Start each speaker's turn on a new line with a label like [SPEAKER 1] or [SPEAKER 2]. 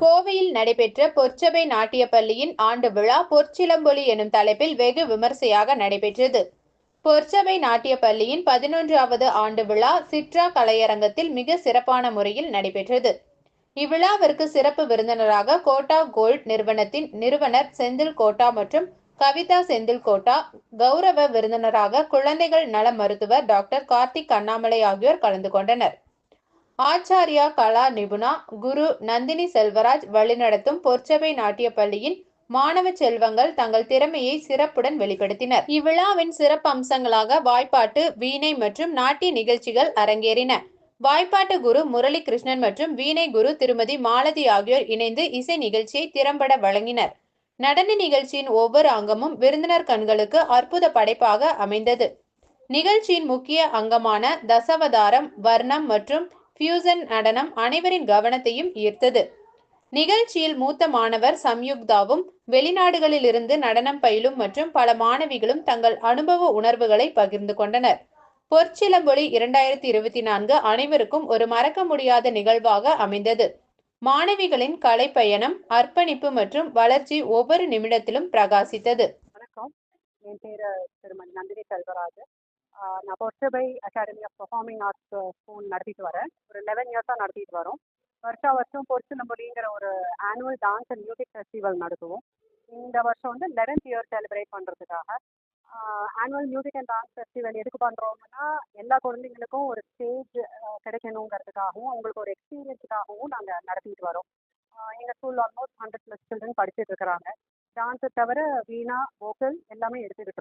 [SPEAKER 1] கோவையில் நடைபெற்ற பொற்சபை நாட்டிய பள்ளியின் ஆண்டு விழா பொற்சிலம்பொலி எனும் தலைப்பில் வெகு விமர்சையாக நடைபெற்றது. பொற்சபை நாட்டிய பள்ளியின் பதினொன்றாவது ஆண்டு விழா சிட்ரா கலையரங்கத்தில் மிக சிறப்பான முறையில் நடைபெற்றது. இவ்விழாவிற்கு சிறப்பு விருந்தினராக கோட்டா கோல்ட் நிறுவனத்தின் நிறுவனர் செந்தில் கோட்டா மற்றும் கவிதா செந்தில் கோட்டா கௌரவ விருந்தினராக குழந்தைகள் நல மருத்துவர் டாக்டர் கார்த்திக் அண்ணாமலை ஆகியோர் கலந்து கொண்டனர். ஆச்சாரியா கலா நிபுணா குரு நந்தினி செல்வராஜ் வழிநடத்தும் பொற்சபை நாட்டிய பள்ளியின் மாணவ செல்வங்கள் தங்கள் திறமையை சிறப்புடன் வெளிப்படுத்தினர். இவ்விழாவின் சிறப்பு அம்சங்களாக வாய்ப்பாட்டு வீணை மற்றும் நாட்டிய நிகழ்ச்சிகள் அரங்கேறின. வாய்ப்பாட்டு குரு முரளி கிருஷ்ணன் மற்றும் வீணை குரு திருமதி மாலதி ஆகியோர் இணைந்து இசை நிகழ்ச்சியை திறம்பட வழங்கினர். நடன நிகழ்ச்சியின் ஒவ்வொரு அங்கமும் விருந்தினர் கண்களுக்கு அற்புத படைப்பாக அமைந்தது. நிகழ்ச்சியின் முக்கிய அங்கமான தசவதாரம் வர்ணம் மற்றும் ஃபியூசன் நடனம் அனைவரின் கவனத்தையும் ஈர்த்தது. நிகழ்ச்சியில் மூத்த மாணவர் சம்யுக்தாவும் வெளிநாடுகளில் இருந்து நடனம் பயிலும் மற்றும் பல மாணவிகளும் தங்கள் அனுபவ உணர்வுகளை பகிர்ந்து கொண்டனர். பொற்சிலம்பொலி இரண்டாயிரத்தி இருபத்தி நான்கு அனைவருக்கும் ஒரு மறக்க முடியாத நிகழ்வாக அமைந்தது. மாணவிகளின் கலைப்பயணம் அர்ப்பணிப்பு மற்றும் வளர்ச்சி ஒவ்வொரு நிமிடத்திலும் பிரகாசித்தது.
[SPEAKER 2] வணக்கம். என் பேர் திருமதி நந்தினி செல்வராஜ். நான் Porsabai academy of performing arts school நடத்திட்டு வரேன். ஒரு லெவன் இயர்ஸாக நடத்திட்டு வரோம். வருஷா வருஷம் பொற்சிலம்பொலிங்கிற ஒரு annual dance and music festival நடத்துவோம். இந்த வருஷம் வந்து லெவன்த் இயர் செலிப்ரேட் பண்ணுறதுக்காக annual music and dance festival எதுக்கு பண்ணுறோம்னா எல்லா குழந்தைங்களுக்கும் ஒரு ஸ்டேஜ் கிடைக்கணுங்கிறதுக்காகவும் அவங்களுக்கு ஒரு எக்ஸ்பீரியன்ஸுக்காகவும் நாங்கள் நடத்திட்டு வரோம். எங்கள் ஸ்கூலில் ஆல்மோஸ்ட் ஹண்ட்ரட் ப்ளஸ் சில்ட்ரன் படிச்சுட்டு இருக்கிறாங்க. டான்ஸை தவிர வீணா வோக்கல் எல்லாமே எடுத்துக்கிட்டு